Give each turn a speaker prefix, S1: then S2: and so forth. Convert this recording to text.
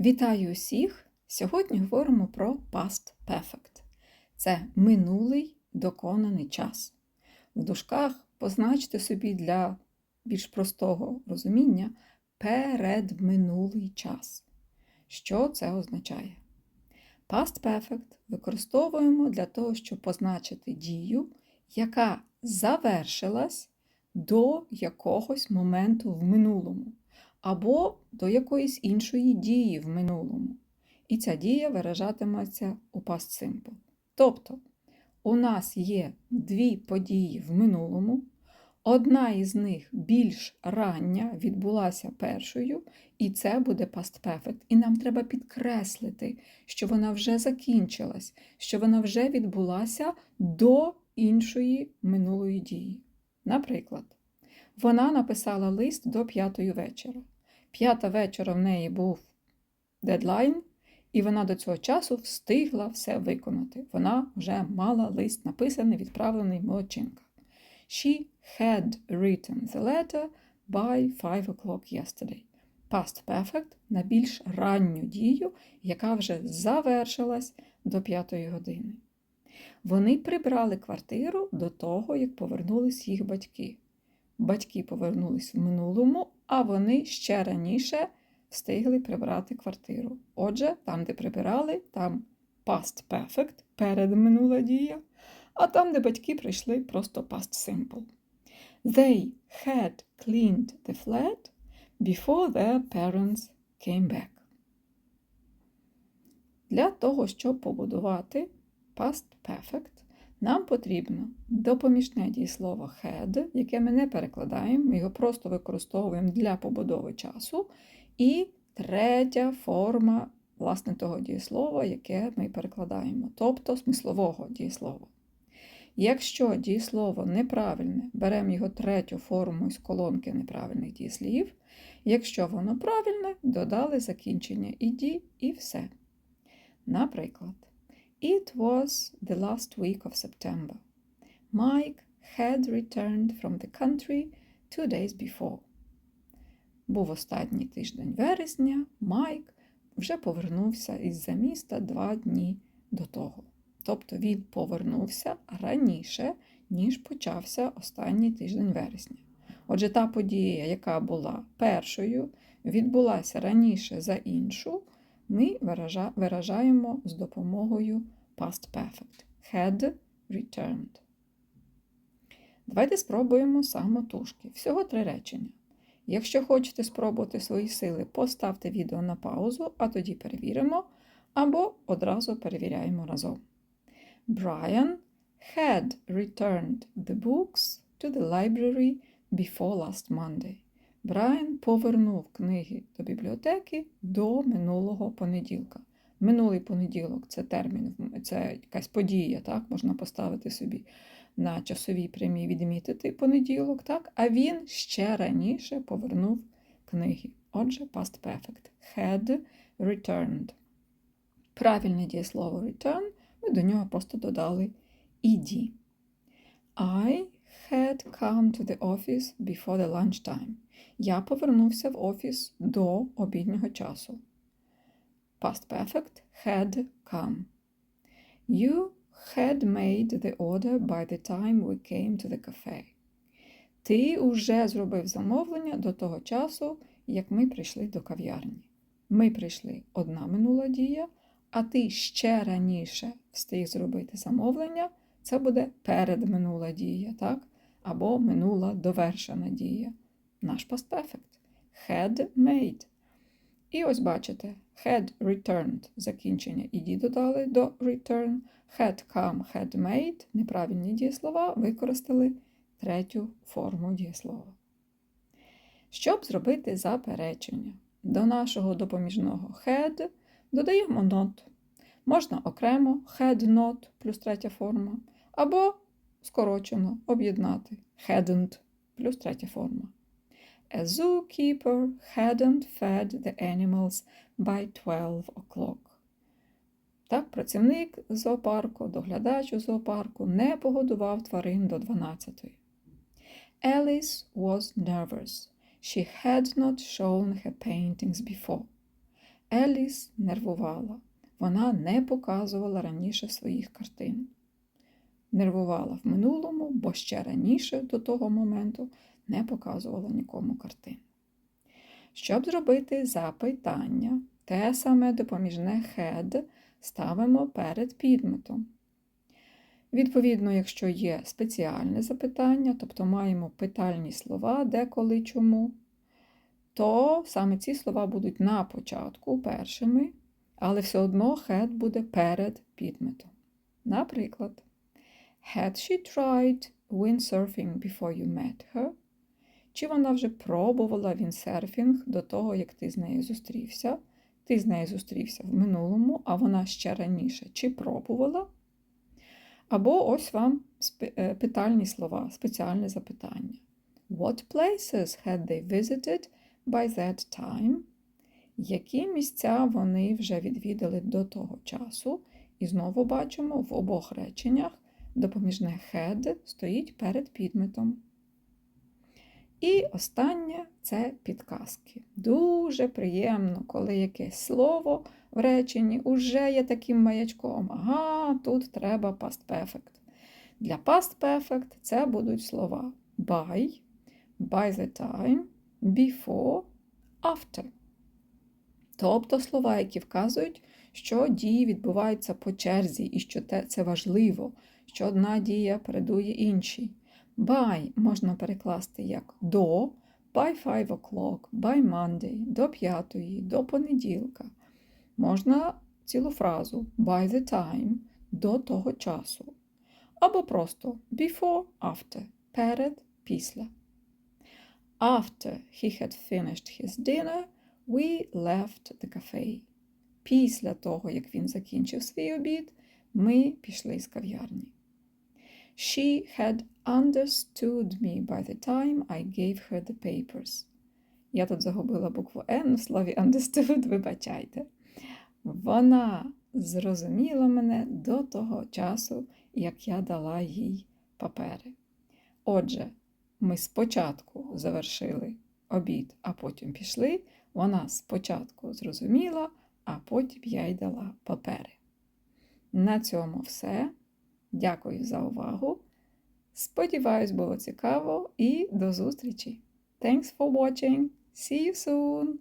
S1: Вітаю усіх! Сьогодні говоримо про past perfect. Це минулий доконаний час. В дужках позначте собі для більш простого розуміння передминулий час. Що це означає? Past perfect використовуємо для того, щоб позначити дію, яка завершилась до якогось моменту в минулому або до якоїсь іншої дії в минулому. І ця дія виражатиметься у past simple. Тобто, у нас є дві події в минулому, одна із них більш рання відбулася першою, і це буде past perfect. І нам треба підкреслити, що вона вже закінчилась, що вона вже відбулася до іншої минулої дії. Наприклад, вона написала лист до п'ятої вечора. П'ята вечора в неї був дедлайн, і вона до цього часу встигла все виконати. Вона вже мала лист написаний, відправлений молодчинка. She had written the letter by 5 o'clock yesterday. Past perfect на більш ранню дію, яка вже завершилась до п'ятої години. Вони прибрали квартиру до того, як повернулись їх батьки. Батьки повернулись в минулому, а вони ще раніше встигли прибрати квартиру. Отже, там, де прибирали, там past perfect, передминула дія, а там, де батьки прийшли, просто past simple. They had cleaned the flat before their parents came back. Для того, щоб побудувати past perfect, нам потрібно допоміжне дієслово had, яке ми не перекладаємо, ми його просто використовуємо для побудови часу. І третя форма власне того дієслова, яке ми перекладаємо, тобто смислового дієслова. Якщо дієслово неправильне, беремо його третю форму з колонки неправильних дієслів. Якщо воно правильне, додали закінчення іді і все. Наприклад. It was the last week of September. Mike had returned from the country two days before. Був останній тиждень вересня, Майк вже повернувся із-за міста два дні до того. Тобто він повернувся раніше, ніж почався останній тиждень вересня. Отже, та подія, яка була першою, відбулася раніше за іншу ми виражаємо з допомогою past perfect. Had returned. Давайте спробуємо самотужки. Всього три речення. Якщо хочете спробувати свої сили, поставте відео на паузу, а тоді перевіримо, або одразу перевіряємо разом. Brian had returned the books to the library before last Monday. Брайан повернув книги до бібліотеки до минулого понеділка. Минулий понеділок це термін, це якась подія, так? можна поставити собі на часовій прямій відмітити понеділок, так? а він ще раніше повернув книги. Отже, past perfect. Had returned. Правильне дієслово return, ми до нього просто додали ed. Had come to the office before the lunchtime. Я повернувся в офіс до обіднього часу. Past perfect had come. You had made the order by the time we came to the cafe. Ти уже зробив замовлення до того часу, як ми прийшли до кав'ярні. Ми прийшли одна минула дія, а ти ще раніше встиг зробити замовлення. Це буде передминула дія, так? Або минула довершена дія. Наш perfect. Had made. І ось бачите, had returned закінчення іді додали до return. Had come, had made. Неправильні дієслова використали третю форму дієслова. Щоб зробити заперечення, до нашого допоміжного had додаємо not. Можна окремо had not плюс третя форма, або скорочено об'єднати hadn't плюс третя форма. A zookeeper hadn't fed the animals by 12 o'clock. Так, працівник зоопарку, доглядач у зоопарку не погодував тварин до 12. Alice was nervous. She had not shown her paintings before. Еліс нервувала. Вона не показувала раніше своїх картин. Нервувала в минулому, бо ще раніше до того моменту не показувала нікому картин. Щоб зробити запитання, те саме допоміжне head ставимо перед підметом. Відповідно, якщо є спеціальне запитання, тобто маємо питальні слова, де, коли, чому, то саме ці слова будуть на початку першими, але все одно head буде перед підметом. Наприклад, Had she tried windsurfing before you met her? Чи вона вже пробувала віндсерфінг до того, як ти з нею зустрівся? Ти з нею зустрівся в минулому, а вона ще раніше чи пробувала? Або ось вам е, питальні слова, спеціальне запитання. What places had they visited by that time? Які місця вони вже відвідали до того часу? І знову бачимо в обох реченнях допоміжне had стоїть перед підметом. І останнє це підказки. Дуже приємно, коли якесь слово в реченні уже є таким маячком. Ага, тут треба past perfect. Для past perfect це будуть слова by, by the time, before, after. Тобто слова, які вказують, що дії відбуваються по черзі, і що це важливо, що одна дія передує іншій. By можна перекласти як до, by five o'clock, by Monday, до п'ятої, до понеділка. Можна цілу фразу by the time, до того часу. Або просто before, after, перед, після. After he had finished his dinner, we left the cafe. Після того, як він закінчив свій обід, ми пішли з кав'ярні. She had understood me by the time I gave her the papers. Я тут загубила букву N в слові understood, вибачайте. Вона зрозуміла мене до того часу, як я дала їй папери. Отже, ми спочатку завершили обід, а потім пішли. Вона спочатку зрозуміла, а потім я й дала папери. На цьому все. Дякую за увагу. Сподіваюсь, було цікаво і до зустрічі! Thanks for watching! See you soon!